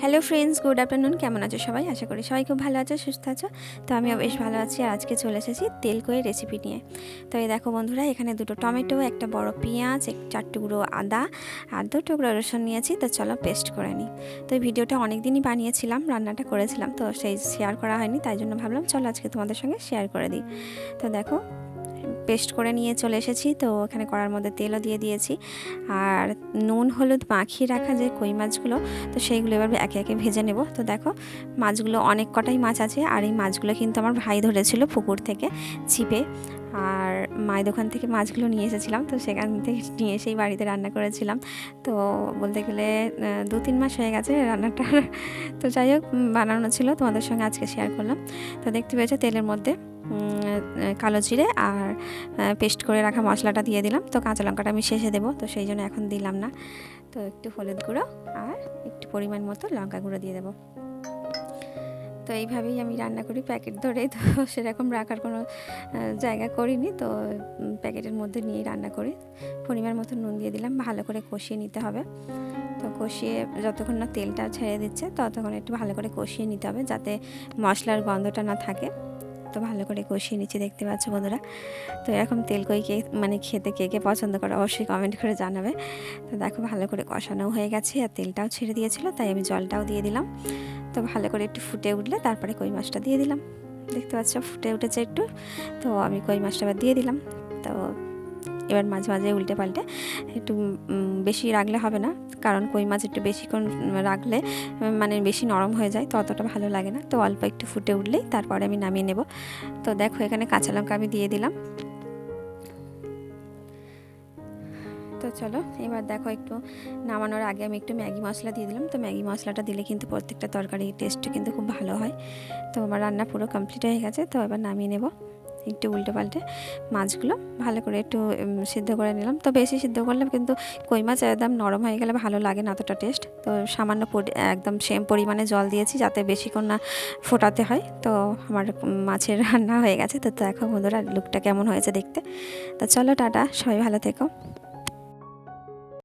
Hello friends good afternoon কেমন আছো সবাই? আশা করি সবাই খুব ভালো আছো, সুস্থ আছো। তো আমিও বেশ ভালো আছি আর আজকে চলে এসেছি তেল কয়ে রেসিপি নিয়ে। তো এই দেখো বন্ধুরা, এখানে দুটো টমেটো, একটা বড় পেঁয়াজ, এক চার টুকরো আদা আর দু টুকরো রসুন নিয়েছি। তো চলো পেস্ট করে নিই। তো এই ভিডিওটা অনেক দিনই বানিয়েছিলাম, রান্নাটা করেছিলাম, তো সেই শেয়ার করা হয়নি, তাই জন্য ভাবলাম চলো আজকে তোমাদের সঙ্গে শেয়ার করে দিই। তো দেখো পেস্ট করে নিয়ে চলে এসেছি। তো ওখানে কড়ার মধ্যে তেলও দিয়ে দিয়েছি। আর নুন, হলুদ মাখিয়ে রাখা যে কই মাছগুলো, তো সেইগুলো এবার একে একে ভেজে নেব। তো দেখো, মাছগুলো অনেক কটাই মাছ আছে। আর এই মাছগুলো কিন্তু আমার ভাই ধরেছিল পুকুর থেকে ছিপে। আর মায়ের দোকান থেকে মাছগুলো নিয়ে এসেছিলাম। তো সেখান থেকে নিয়ে এসেই বাড়িতে রান্না করেছিলাম। তো বলতে গেলে দু তিন মাস হয়ে গেছে রান্নাটা। তো যাই হোক বানানো ছিল। তোমাদের সঙ্গে আজকে শেয়ার করলাম। তো দেখতে পেয়েছ তেলের মধ্যে কালো জিরে আর পেস্ট করে রাখা মশলাটা দিয়ে দিলাম। তো কাঁচা লঙ্কাটা আমি শেষে দেবো। তো সেই জন্য এখন দিলাম না। তো একটু হলুদ গুঁড়ো আর একটু পরিমাণ মতো লঙ্কা গুঁড়ো দিয়ে দেবো। তো এইভাবেই আমি রান্না করি, প্যাকেট ধরে তো সেরকম রাখার কোনো জায়গা করিনি। তো প্যাকেটের মধ্যে নিয়েই রান্না করি। পরিমাণ মতো নুন দিয়ে দিলাম, ভালো করে কষিয়ে নিতে হবে। তো কষিয়ে যতক্ষণ না তেলটা ছেড়ে দিচ্ছে, ততক্ষণ একটু ভালো করে কষিয়ে নিতে হবে, যাতে মশলার গন্ধটা না থাকে। তো ভালো করে কষিয়ে নিচ্ছি, দেখতে পাচ্ছ বন্ধুরা। তো এরকম তেল কই কে মানে খেতে কে কে পছন্দ করে, অবশ্যই কমেন্ট করে জানাবে। তো দেখো ভালো করে কষানো হয়ে গেছে, আর তেলটাও ছেড়ে দিয়েছিল, তাই আমি জলটাও দিয়ে দিলাম। তো ভালো করে একটু ফুটে উঠলে তারপরে কই মাছটা দিয়ে দিলাম। দেখতে পাচ্ছ ফুটে উঠেছে একটু, তো আমি কই মাছটা এবার দিয়ে দিলাম। তো এবার মাঝে মাঝে উল্টে পাল্টে একটু বেশি রাখলে হবে না, কারণ কই মাছ একটু বেশিক্ষণ রাখলে মানে বেশি নরম হয়ে যায়, তো অতটা ভালো লাগে না। তো অল্প একটু ফুটে উঠলেই তারপরে আমি নামিয়ে নেব। তো দেখো এখানে কাঁচা লঙ্কা আমি দিয়ে দিলাম। তো চলো, এবার দেখো একটু নামানোর আগে আমি একটু ম্যাগি মশলা দিয়ে দিলাম। তো ম্যাগি মশলাটা দিলে কিন্তু প্রত্যেকটা তরকারি টেস্টটা কিন্তু খুব ভালো হয়। তো আমার রান্না পুরো কমপ্লিট হয়ে গেছে। তো এবার নামিয়ে নেব একটু উল্টে পাল্টে মাছগুলো। ভালো করে একটু সিদ্ধ করে নিলাম। তো বেশি সিদ্ধ করলাম কিন্তু কই মাছ একদম নরম হয়ে গেলে ভালো লাগে না অতটা টেস্ট তো সামান্য একদম সেম পরিমাণে জল দিয়েছি যাতে বেশিক্ষণ না ফোটাতে হয়। তো আমার মাছের রান্না হয়ে গেছে। তো দেখো বন্ধুরা লুকটা কেমন হয়েছে দেখতে। তো চলো, টাটা। সবাই ভালো থেকো।